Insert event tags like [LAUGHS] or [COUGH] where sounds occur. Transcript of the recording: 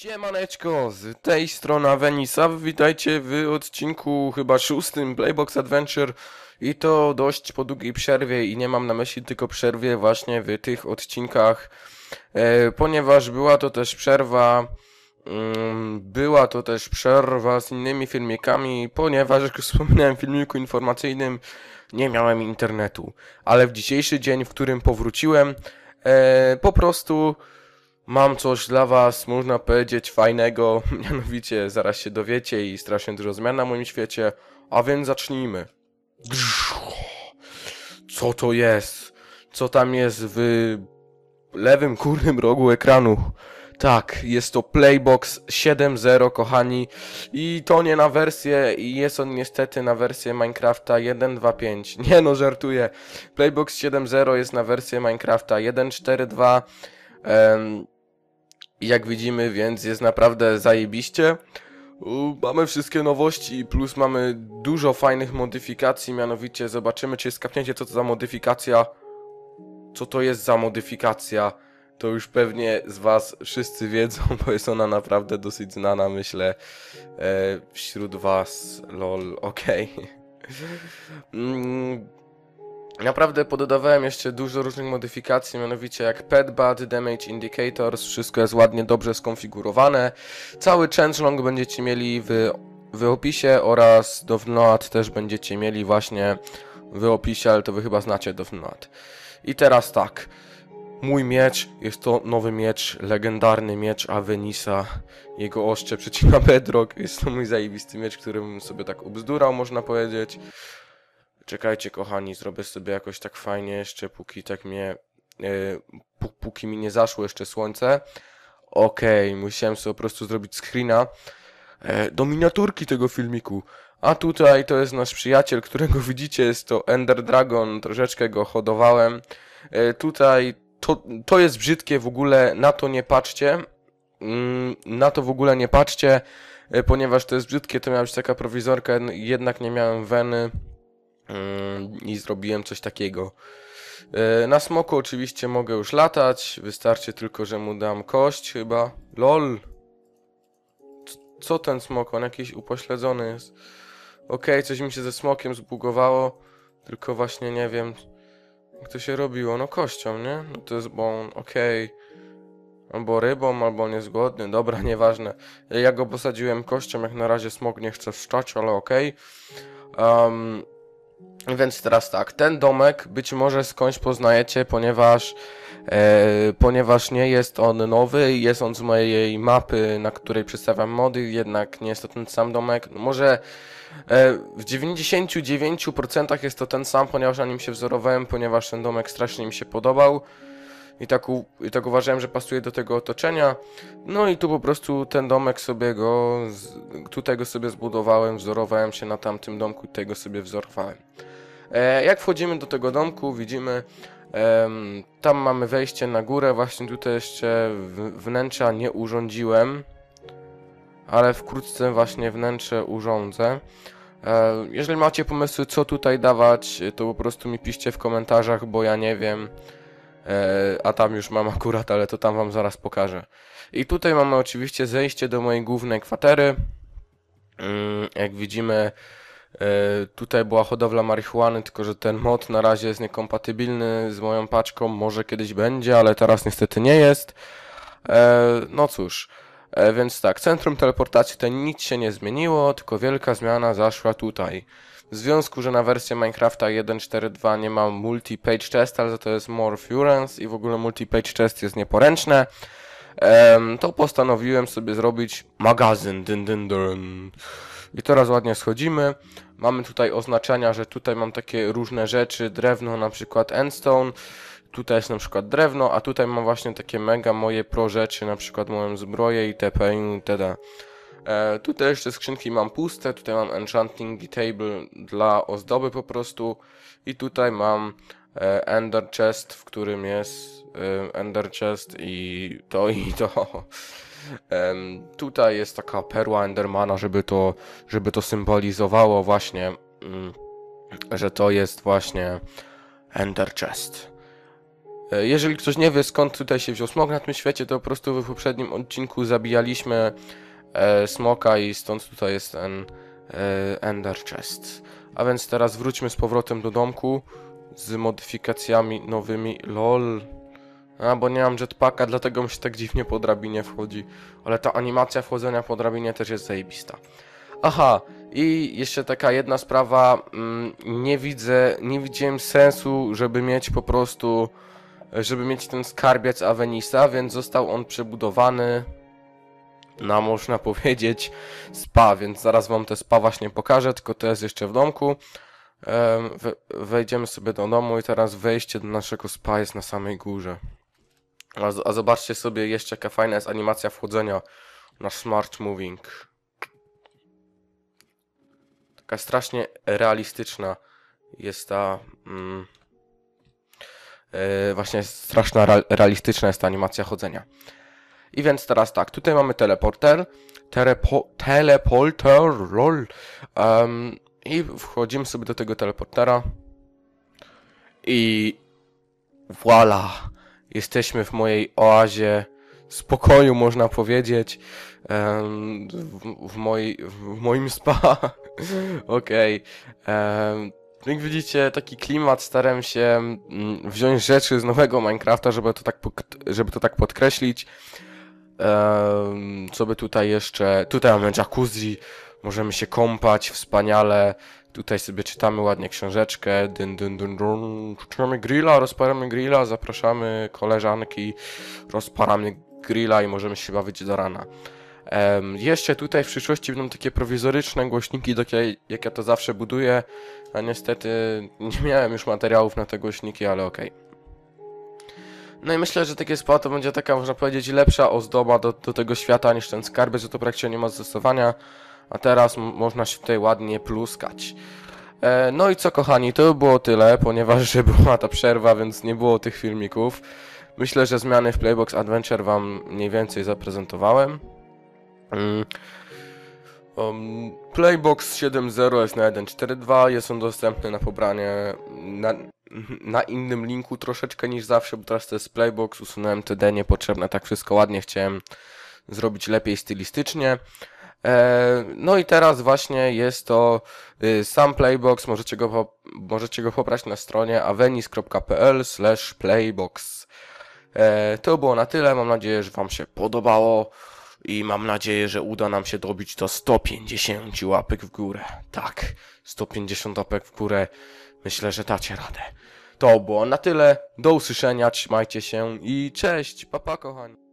Siemaneczko, z tej strony Venisa, witajcie w odcinku chyba szóstym Playbox Adventure. I to dość po długiej przerwie i nie mam na myśli tylko przerwie właśnie w tych odcinkach, e, ponieważ była to też przerwa, mm, była to też przerwa z innymi filmikami, ponieważ jak już wspominałem w filmiku informacyjnym nie miałem internetu, ale w dzisiejszy dzień, w którym powróciłem, e, po prostu Mam coś dla was, można powiedzieć, fajnego, [LAUGHS] mianowicie zaraz się dowiecie i strasznie dużo zmian na moim świecie, a więc zacznijmy. Co to jest? Co tam jest w lewym górnym rogu ekranu? Tak, jest to Playbox 7.0, kochani, i to nie na wersję, i jest on niestety na wersję Minecrafta 1.2.5. Nie no, żartuję. Playbox 7.0 jest na wersję Minecrafta 1.4.2. Um, jak widzimy, więc jest naprawdę zajebiście. Mamy wszystkie nowości, plus mamy dużo fajnych modyfikacji, mianowicie zobaczymy, czy skapniecie, co to za modyfikacja. Co to jest za modyfikacja? To już pewnie z was wszyscy wiedzą, [LAUGHS] bo jest ona naprawdę dosyć znana, myślę, e, wśród was, lol, okej. Okay. [LAUGHS] Naprawdę pododawałem jeszcze dużo różnych modyfikacji, mianowicie jak Petbad, Damage Indicators, wszystko jest ładnie, dobrze skonfigurowane. Cały changelong będziecie mieli w, w opisie oraz Dovnot też będziecie mieli właśnie w opisie, ale to wy chyba znacie Dovnot. I teraz tak, mój miecz jest to nowy miecz, legendarny miecz Avenisa. Jego oszcze przecina [LAUGHS] bedrock, jest to mój zajebisty miecz, którym sobie tak ubzdurał, można powiedzieć. Czekajcie, kochani, zrobię sobie jakoś tak fajnie jeszcze, póki tak mnie... Yy, póki mi nie zaszło jeszcze słońce. Okej, okay, musiałem sobie po prostu zrobić screena e, do miniaturki tego filmiku. A tutaj to jest nasz przyjaciel, którego [LAUGHS] widzicie, jest to Ender Dragon, troszeczkę go hodowałem. E, tutaj to, to jest brzydkie, w ogóle na to nie patrzcie. Mm, na to w ogóle nie patrzcie, ponieważ to jest brzydkie, to miała być taka prowizorka, jednak nie miałem weny. Mm, i zrobiłem coś takiego. E, na smoku oczywiście mogę już latać, wystarczy tylko, że mu dam kość chyba. LOL! Co ten smok? On jakiś upośledzony jest. Okej, okay, coś mi się ze smokiem zbugowało, tylko właśnie nie wiem, jak to się robiło. No kością, nie? No to jest bon, okej. Okay. Albo rybą, albo niezgodny, dobra, [LAUGHS] nieważne. Ja go posadziłem kością, jak na razie smok nie chce wszczać, ale okej. Okay. Um, więc teraz tak, ten domek być może skądś poznajecie, ponieważ, e, ponieważ nie jest on nowy, jest on z mojej mapy, na której przedstawiam mody, jednak nie jest to ten sam domek. Może e, w 99% jest to ten sam, ponieważ na nim się wzorowałem, ponieważ ten domek strasznie mi się podobał. I tak, u, I tak uważałem, że pasuje do tego otoczenia. No i tu po prostu ten domek sobie go, tutaj go sobie zbudowałem, wzorowałem się na tamtym domku i tego sobie wzorowałem. E, jak wchodzimy do tego domku, widzimy, e, tam mamy wejście na górę, właśnie tutaj jeszcze wnętrza nie urządziłem, ale wkrótce właśnie wnętrze urządzę. E, jeżeli macie pomysły, co tutaj dawać, to po prostu mi piszcie w komentarzach, bo ja nie wiem. E, a tam już mam akurat, ale to tam wam zaraz pokażę. I tutaj mamy oczywiście zejście do mojej głównej kwatery. Mm, jak widzimy, e, tutaj była hodowla marihuany, tylko że ten mod na razie jest niekompatybilny z moją paczką. Może kiedyś będzie, ale teraz niestety nie jest. E, no cóż, więc tak, centrum teleportacji to nic się nie zmieniło, tylko wielka zmiana zaszła tutaj. W związku, że na wersję Minecrafta 1.4.2 nie ma multi-page chest, ale to jest more furence i w ogóle multi-page chest jest nieporęczne, to postanowiłem sobie zrobić magazyn. I teraz ładnie schodzimy. Mamy tutaj oznaczenia, że tutaj mam takie różne rzeczy, drewno na przykład endstone, tutaj jest na przykład drewno, a tutaj mam właśnie takie mega moje pro rzeczy, na przykład moją zbroję itp. itd. E, tutaj jeszcze skrzynki mam puste, tutaj mam enchanting table dla ozdoby po prostu i tutaj mam e, ender chest, w którym jest e, ender chest i to [LAUGHS] i to. tutaj jest taka perła endermana, żeby to, żeby to symbolizowało właśnie, mm, że to jest właśnie ender chest. E, Jeżeli ktoś nie wie skąd tutaj się wziął smok na tym świecie, to po prostu w poprzednim odcinku zabijaliśmy e, smoka i stąd tutaj jest ten e, Ender Chest. A więc teraz wróćmy z powrotem do domku z modyfikacjami nowymi. LOL. A, bo nie mam jetpacka, dlatego mi się tak dziwnie po drabinie wchodzi. Ale ta animacja wchodzenia po drabinie też jest zajebista. Aha, i jeszcze taka jedna sprawa. Mm, nie widzę, nie widziałem sensu, żeby mieć po prostu, żeby mieć ten skarbiec Avenisa, więc został on przebudowany na, można [LAUGHS] powiedzieć, spa, więc zaraz wam te spa właśnie pokażę, tylko to jest jeszcze w domku. Em, we, wejdziemy sobie do domu i teraz wejście do naszego spa jest na samej górze. A, a zobaczcie sobie jeszcze jaka fajna jest animacja wchodzenia na Smart Moving. Taka strasznie realistyczna jest ta. Mm, właśnie straszna ra- realistyczna jest ta animacja chodzenia. I więc teraz tak, tutaj mamy teleporter. Telepo teleporter, lol. Em, I wchodzimy sobie do tego teleportera. I voila! Jesteśmy w mojej oazie spokoju, można powiedzieć. Em, w, w, w moim spa. [LAUGHS] Okej. Em, Jak widzicie, taki klimat starałem się mm, wziąć rzeczy z nowego Minecrafta, żeby to tak, żeby to tak podkreślić. Em, co by tutaj jeszcze? Tutaj mamy jacuzzi, możemy się kąpać wspaniale. Tutaj sobie czytamy ładnie książeczkę. Dyn, dyn, dyn, dyn. Czytamy grilla, rozparamy grilla, zapraszamy koleżanki, rozparamy grilla i możemy się bawić do rana. Em, jeszcze tutaj w przyszłości będą takie prowizoryczne głośniki, takie jak ja to zawsze buduję, a niestety nie miałem już materiałów na te głośniki, ale okej. No i myślę, że takie spa to będzie taka, można powiedzieć, lepsza ozdoba do, do tego świata niż ten skarbiec, że to praktycznie nie ma zastosowania, a teraz można się tutaj ładnie pluskać. E, no i co kochani, to by było tyle, ponieważ że [LAUGHS] była ta przerwa, więc nie było tych filmików. Myślę, że zmiany w Playbox Adventure wam mniej więcej zaprezentowałem. Mm. Um, Playbox 7.0 jest na 1.4.2, jest on dostępny na pobranie na, na innym linku troszeczkę niż zawsze, bo teraz to jest Playbox, usunąłem TD niepotrzebne, tak wszystko ładnie chciałem zrobić lepiej stylistycznie. E, no i teraz właśnie jest to y, sam Playbox, możecie go, możecie go pobrać na stronie avenis.pl playbox. E, to było na tyle, mam nadzieję, że wam się podobało i mam nadzieję, że uda nam się dobić do 150 łapek w górę. Tak, 150 łapek w górę, myślę, że dacie radę. To było na tyle, do usłyszenia, trzymajcie się i cześć, papa kochani.